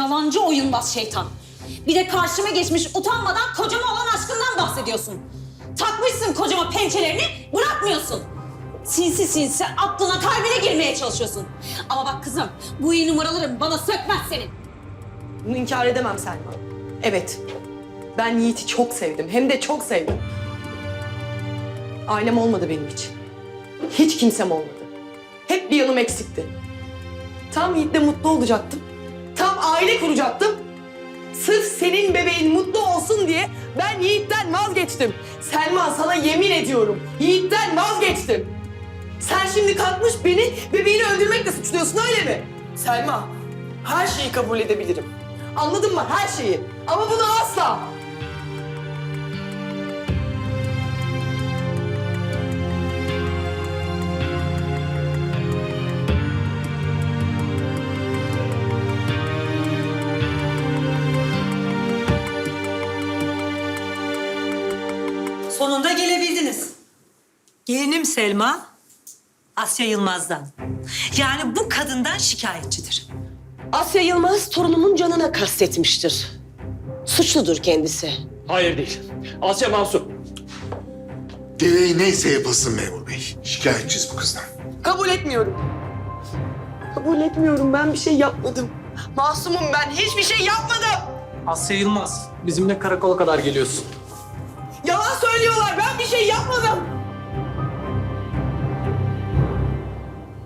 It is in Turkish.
Yalancı oyunbaz şeytan. Bir de karşıma geçmiş utanmadan kocama olan aşkından bahsediyorsun. Takmışsın kocama pençelerini bırakmıyorsun. Sinsi sinsi aklına kalbine girmeye çalışıyorsun. Ama bak kızım bu iyi numaraların bana sökmez senin. Bunu inkar edemem Selma. Evet, ben Yiğit'i çok sevdim. Hem de çok sevdim. Ailem olmadı benim için. Hiç kimsem olmadı. Hep bir yanım eksikti. Tam Yiğit'le mutlu olacaktım. Aile kuracaktım. Sırf senin bebeğin mutlu olsun diye ben Yiğit'ten vazgeçtim. Selma sana yemin ediyorum. Yiğit'ten vazgeçtim. Sen şimdi kalkmış beni bebeğini öldürmekle suçluyorsun öyle mi? Selma, her şeyi kabul edebilirim. Anladın mı? Her şeyi. Ama bunu asla. Sonunda gelebildiniz. Gelinim Selma, Asya Yılmaz'dan. Yani bu kadından şikayetçidir. Asya Yılmaz torunumun canına kastetmiştir. Suçludur kendisi. Hayır değil. Asya masum. Gereği neyse yapılsın memur bey. Şikayetçiyiz bu kızdan. Kabul etmiyorum. Kabul etmiyorum. Ben bir şey yapmadım. Masumum ben. Hiçbir şey yapmadım. Asya Yılmaz. Bizimle karakola kadar geliyorsun. Şey yapmadım.